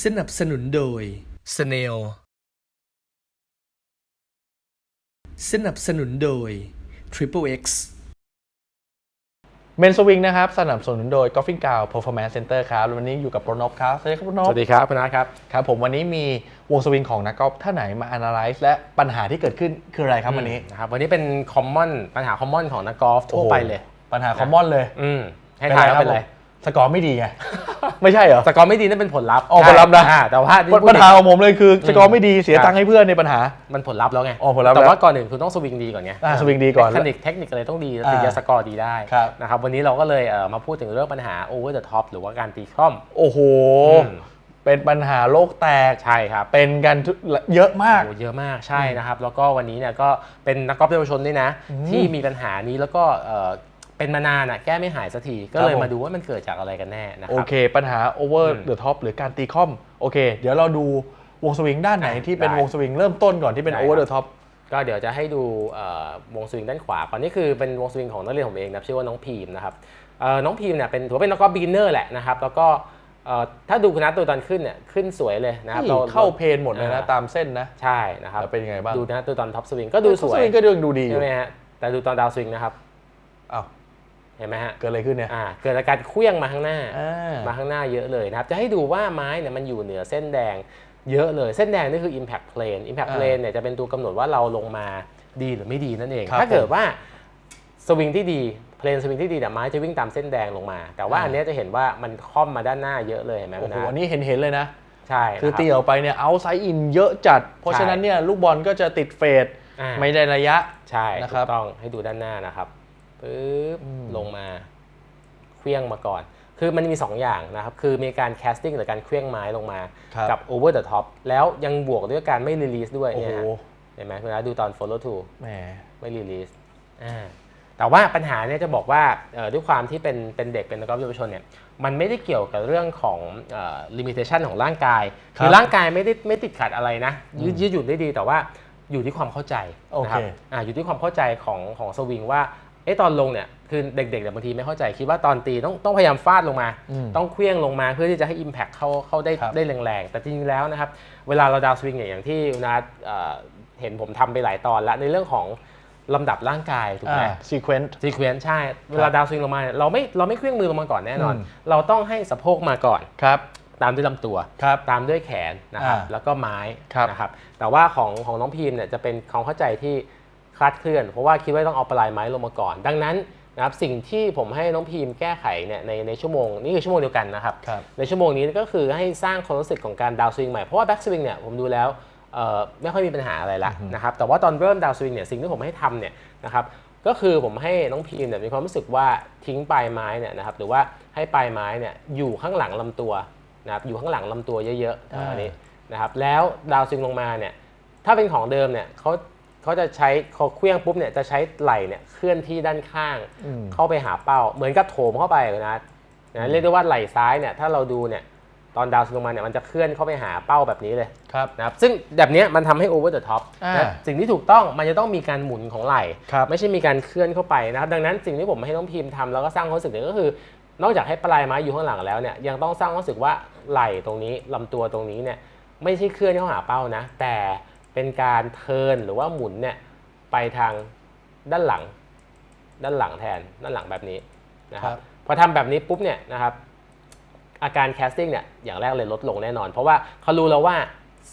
สนับสนุนโดย Snail สนับสนุนโดย Triple X เมนสวิงนะครับ สนับสนุนโดย Golfing g o w Performance Center ครับแล้ววันนี้อยู่กับโปรนบครับ สวัสดีครับโปรนบสวัสดีครับคุณนัทครับ ครับผมวันนี้มีวงสวิงของนักกอล์ฟท่านไหนมา analyze และปัญหาที่เกิดขึ้นคืออะไรครับวันนี้นะครับวันนี้เป็นคอมมอนปัญหาคอมมอนของนักกอล์ฟทั่วไปเลย ปัญหาคอมมอนเลย อืมให้ทายว่าเป็นอะไรผม สกอร์ไม่ดีไง ไม่ใช่เหรอ สกอร์ไม่ดีนั่นเป็นผลลัพธ์อ๋อผลลัพธ์นะ อ่าแต่ว่าที่พูดปัญหาของผมเลยคือสกอร์ไม่ดีเสียครับตังค์ให้เพื่อนในปัญหา มันผลลัพธ์แล้วไงอ๋อผลลัพธ์แต่แล้วว่าก่อนอื่นคุณต้องสวิงดีก่อนไงอ่าสวิงดีก่อนเทคนิคเทคนิคอะไรต้องดีอ่าถึงจะสกอร์ดีได้ครับนะครับวันนี้เราก็เลยเอ่อมาพูดถึงเรื่องปัญหา over the top หรือว่าการตีคล่อม โอ้โหอืมเป็นปัญหาโลกแตกใช่ครับเป็นกันทุกเยอะมากโอ้เยอะมากใช่นะครับ แล้วก็วันนี้เนี่ยก็เป็นนักกอล์ฟเยาวชนด้วยนะอืมที่มีปัญหานี้แล้วก็ เอ่อเป็นมานานอะแก้ไม่หายสักทีก็เลยครับผมมาดูว่ามันเกิดจากอะไรกันแน่นะคโอรับ เคปัญหา over อืม the top หรือการตีคอมโอเค เดี๋ยวเราดูวงสวิงด้านไหนอะที่เป็นได้วงสวิงเริ่มต้นก่อนที่เป็นได้ over ครับ the top ก็เดี๋ยวจะให้ดูเอ่อวงสวิงด้านขวาก่อนนี่คือเป็นวงสวิงของนักเรียนผมเองนะครับชื่อว่าน้องพีมนะครับเอ่อน้องพีมเนี่ยเป็นถือว่าเป็นนักกอล์ฟบิกินเนอร์แหละนะครับแล้วก็เอ่อถ้าดูคุณนัทตัวตอนขึ้นเนี่ยขึ้นสวยเลยนะครับนี่เราเข้าเพนหมดเลยนะอ่าตามเส้นนะใช่นะครับแล้วเป็นยังไงบ้างดูนะตัวตอนท็อปสวิงก็ดูสวยก็ดูดูดีอใช่ยู่ไหมฮะแต่ดูตอนดาวสวิงนะครับ อ้าวเห็นไหมฮะเกิดอะไรขึ้นเนี่ยอ่าเกิดอาการเคลื่องมาข้างหน้าอ่ามาข้างหน้าเยอะเลยนะครับจะให้ดูว่าไม้เนี่ยมันอยู่เหนือเส้นแดงเยอะเลยเส้นแดงนี่คือ impact plane impact อ่า plane เนี่ยจะเป็นตัวกำหนดว่าเราลงมาดีหรือไม่ดีนั่นเองครับถ้าเกิดว่าสวิงที่ดีเพลนสวิงที่ดีเนี่ยไม้จะวิ่งตามเส้นแดงลงมา แต่ว่าอ่าอันเนี้ยจะเห็นว่ามันค่อมมาด้านหน้าเยอะเลยเห็นไหมโอ้คุณโหนะอันนี้เห็นเห็นเลยนะใช่คือนะรับตีออกไปเนี่ยเอาไซด์อินเยอะจัด เพราะฉะนั้นเนี่ยลูกบอลก็จะติดเฟดอ่าไม่ได้ระยะใช่นะคถูรับกต้องให้ดูด้านหน้านะครับ ปึ๊บอืมลงมาเคลี้ยงมาก่อน คือมันมี 2 อย่างนะครับ คือมีการ casting หรือการเคลี้ยงไม้ลงมาครับกับ over the top แล้วยังบวกด้วยการไม่ release ด้วยโอ้เนี่ยโหฮะเห็นไหมคุณนะดูตอน follow to แหมไม่ release อ่าแต่ว่าปัญหาเนี่ยจะบอกว่าเอ่อด้วยความที่เป็นเป็นเด็กเป็นนักกอล์ฟเยาวชนเนี่ยมันไม่ได้เกี่ยวกับเรื่องของเอ่อ limitation ของร่างกายครับคือร่างกายไม่ได้ไม่ติดขัดอะไรนะยืดยืดหยุ่นได้ดีแต่ว่าอยู่ที่ความเข้าใจโอเคนะครับอ่าอยู่ที่ความเข้าใจของของสวิงว่า เอ๊ะตอนลงเนี่ยคือเด็กๆเนี่ยบางทีไม่เข้าใจคิดว่าตอนตีต้องต้องพยายามฟาดลงมา อืมต้องเคลี้ยงลงมาเพื่อที่จะให้ Impact เข้าเข้าได้ครับ ได้แรงๆ แต่จริงๆแล้วนะครับ เวลาเราดาวสวิงเนี่ยอย่างที่คุณนัทเอ่อเห็นผมทำไปหลายตอนแล้วในเรื่องของลำดับร่างกายถูกไหมอ่า sequence ซีเควนซ์ใช่ เวลาดาวสวิงลงมาเนี่ยเราไม่เราไม่เคลื่องมือลงมาก่อนแน่นอน อืม เราต้องให้สะโพกมาก่อน ครับ ตามด้วยลำตัว ครับ ตามด้วยแขนนะครับอ่าแล้วก็ไม้ครับนะครับแต่ว่าของของน้องพีมเนี่ยจะเป็นความเข้าใจที่ คลาดเคลื่อน เพราะว่าคิดว่าต้องเอาปลายไม้ลงมาก่อน ดังนั้นนะครับสิ่งที่ผมให้น้องพีมแก้ไขเนี่ยในในชั่วโมงนี่คือชั่วโมงเดียวกันนะครับครับ ในชั่วโมงนี้ก็คือให้สร้างความรู้สึกของการดาวสวิงใหม่ เพราะว่าแบ็กสวิงเนี่ยผมดูแล้วเอ่อไม่ค่อยมีปัญหาอะไรละนะครับแต่ว่าตอนเริ่มดาวสวิงเนี่ยสิ่งที่ผมให้ทำเนี่ยนะครับก็คือผมให้น้องพีมเนี่ยมีความรู้สึกว่าทิ้งปลายไม้เนี่ยนะครับหรือว่าให้ปลายไม้เนี่ยอยู่ข้างหลังลำตัวนะครับอยู่ข้างหลังลำตัวเยอะๆอ่าอันนี้นะครับแล้วดาวสวิงลงมาเนี่ยถ้าเป็นของเดิมเนี่ยเขา เขาจะใช้เขาเคลื่องปุ๊บเนี่ยจะใช้ไหล่เนี่ยเคลื่อนที่ด้านข้างอืมเข้าไปหาเป้า เหมือนกับโถมเข้าไปเลยนะนะเรียกได้ว่าไหล่ซ้ายเนี่ยถ้าเราดูเนี่ยตอนดาวน์ลงมาเนี่ยมันจะเคลื่อนเข้าไปหาเป้าแบบนี้เลยครับนะครับซึ่งแบบเนี้ยมันทำให้ over the top อ่านะสิ่งที่ถูกต้องมันจะต้องมีการหมุนของไหล่ครับไม่ใช่มีการเคลื่อนเข้าไปนะครับดังนั้นสิ่งที่ผมให้น้องพิมพ์ทำแล้วก็สร้างความรู้สึกเนี่ยก็คือ นอกจากให้ปลายไม้อยู่ข้างหลังแล้วเนี่ยยังต้องสร้างความรู้สึกว่าไหล่ตรงนี้ลำตัวตรงนี้เนี่ยไม่ใช่เคลื่อนเข้าหาเป้านะ แต่ เป็นการเทิร์นหรือว่าหมุนเนี่ยไปทางด้านหลัง ด้านหลังแทนด้านหลังแบบนี้นะครัครับบพอทำแบบนี้ปุ๊บเนี่ยนะครับอาการแคสติ้งเนี่ยอย่างแรกเลยลดลงแน่นอน เพราะว่าเขารู้แล้วว่า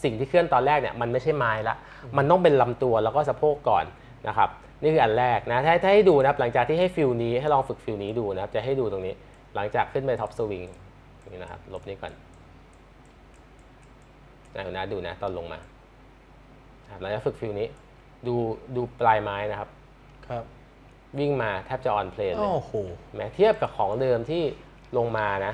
สิ่งที่เคลื่อนตอนแรกเนี่ยมันไม่ใช่ไม้ละมันต้องเป็นลำตัวแล้วก็สะโพกก่อนนะครับนี่คืออันแรกนะถ้าถ้าให้ดูนะครับหลังจากที่ให้ฟิลนี้ให้ลองฝึกฟิลนี้ดูนะครับจะให้ดูตรงนี้หลังจากขึ้นไปท็อปสวิงนี่นะครับลบนี้ก่อนนะคุณนะดูนะตอนลงมา นะครับหลังจากฝึกฟิลนี้ ดูดูปลายไม้นะครับ ครับ วิ่งมาแทบจะออนเพลนเลยโอ้โหแม้เทียบกับของเดิมที่ลงมานะ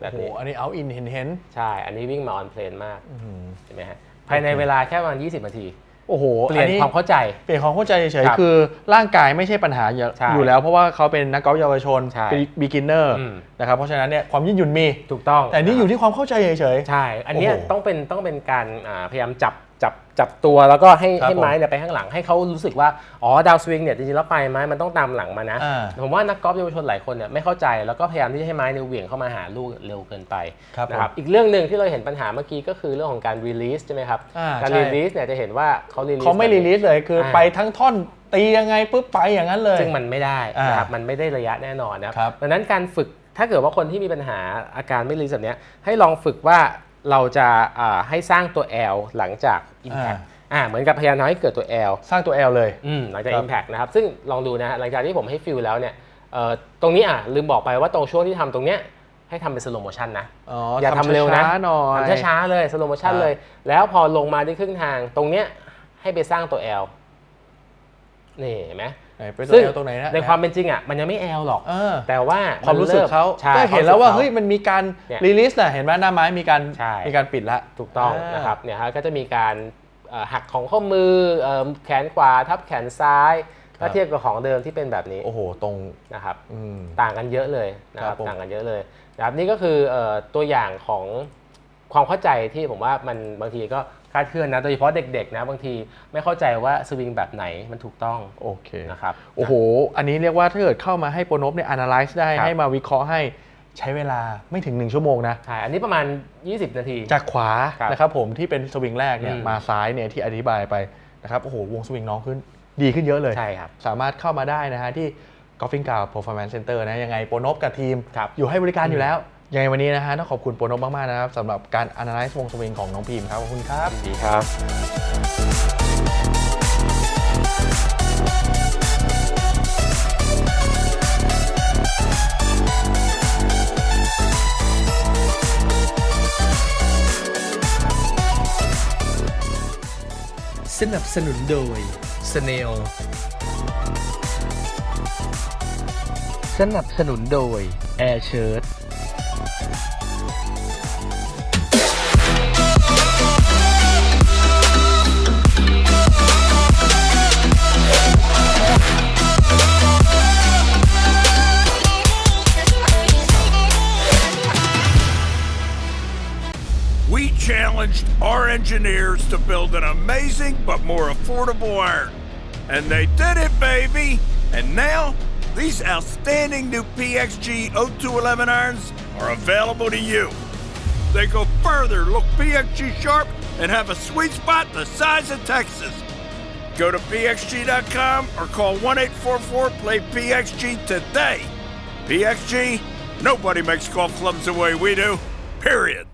แบโอ้บโหนี้อันนี้เอาอินเห็นเห็นใช่ อันนี้วิ่งมาออนเพลนมากอื้อหือเห็นไหมฮะภายในเวลาแค่ประมาณ20นาที โอ้โหเปลี่ยนอัความเข้าใจ เปลี่ยนความเข้าใจเฉยครับๆคือร่างกายไม่ใช่ปัญหาอยู่ใช่อยู่แล้ว เพราะว่าเขาเป็นนักกอล์ฟเยาวชนใช่เป็นบิ๊กินเนอร์อืม นะครับเพราะฉะนั้นเนี่ยความยืดหยุ่นมี ถูกต้องแต่นี่อยู่ที่ความเข้าใจเฉย ใช่ อันเนี้ยโอ้โห ต้องเป็นต้องเป็นการอ่าพยายามจับ จับจับตัวแล้วก็ให้ครับให้ไม้ผมเนี่ยไปข้างหลังให้เขารู้สึกว่าอ๋อดาวสวิงเนี่ยจริงๆแล้วไปไม้มันต้องตามหลังมานะ อ่าผมว่านักกอล์ฟเยาวชนหลายคนเนี่ยไม่เข้าใจแล้วก็พยายามที่จะให้ไม้เนี่ยเหวี่ยงเข้ามาหาลูกเร็วเกินไปครับนะครับผมอีกเรื่องหนึ่งที่เราเห็นปัญหาเมื่อกี้ก็คือเรื่องของการรีลีสใช่ไหมครับอ่าการใช่ รีลีสเนี่ยจะเห็นว่าเขารีลีส เขาไม่รีลิสเลยคืออาไปทั้งท่อนตียังไงปุ๊บไปอย่างนั้นเลย ซึ่งมันไม่ได้นะครับ อ่ามัมันไม่ได้ระยะแน่นอนนะครับครับดังนั้นการฝึกถ้าเกิดว่าคนที่มีปัญหาอาการไม่รีลีสแบบเนี้ยให้ลองฝึกว่า เราจะอ่าให้สร้างตัว L หลังจาก Impact อ่าเหมือนกับพยายามทำให้เกิดตัว L สร้างตัว L เลย อืมหลังจาก ครับ Impact นะครับ ซึ่งลองดูนะฮะหลังจากที่ผมให้ฟิลแล้วเนี่ยเอ่อตรงนี้อะลืมบอกไปว่าตรงช่วงที่ทำตรงเนี้ยให้ทำเป็นสโลโมชันนะ อ๋ออย่าทำเร็วนะช้าๆหน่อย ทำช้าๆเลยสโลโมชันครับเลย แล้วพอลงมาที่ครึ่งทางตรงเนี้ยให้ไปสร้างตัว L นี่เห็นไหม ไหนไปตัวซึ่ง L ตรงไหนนะในความเป็นจริงอะมันยังไม่ L หรอกเออแต่ว่าความรู้สึกเขาใช่ก็เห็นแล้วว่าคมรู้สึกขเฮ้ยมันมีการเนี่ยรีลิสน่ะเห็นไหมหน้าไม้มีการใช่มีการปิดละถูกต้องอ่านนะครับเนี่ยฮะก็จะมีการเอ่อหักของข้อมือเอิ่มแขนขวาทับแขนซ้ายถ้าเทียบกับของเดิมที่เป็นแบบนี้โอ้โหตรงนะครับอืมต่างกันเยอะเลยนะคครัรับบผมต่างกันเยอะเลยนะครับนี่ก็คือเอ่อตัวอย่างของ ความเข้าใจที่ผมว่ามันบางทีก็คลาดเคลื่อนนะโดยเฉพาะเด็กๆนะบางทีไม่เข้าใจว่าสวิงแบบไหนมันถูกต้องโอเคนะครับโอ้โห อันนี้เรียกว่าถ้าเกิดเข้ามาให้โปรนบเนี่ย analyze ได้ครับให้มาวิเคราะห์ให้ใช้เวลาไม่ถึง 1 ชั่วโมงนะใช่อันนี้ประมาณ 20 นาที จากขวาครับนะครับผมที่เป็นสวิงแรกเนี่ยอืมมาซ้ายเนี่ยที่อธิบายไปนะครับโอ้โหวงสวิงน้องขึ้นดีขึ้นเยอะเลยใช่ครับสามารถเข้ามาได้นะฮะที่ Golfing Gal Performance Center นะยังไงโปรนบกับทีมครับอยู่ให้บริการอยู่แล้ว ยังไงวันนี้นะฮะต้องขอบคุณโปรนบมากๆนะครับสำหรับการ analyze วงสวิงของน้องพีมครับขอบคุณครับ ดีครับสนับสนุนโดย Snail สนับสนุนโดย Air Shirt challenged our engineers to build an amazing but more affordable iron. And they did it, baby! And now, these outstanding new PXG 0211 irons are available to you. They go further, look PXG sharp, and have a sweet spot the size of Texas. Go to pxg.com or call 1 844 Play PXG today. PXG, nobody makes golf clubs the way we do, period.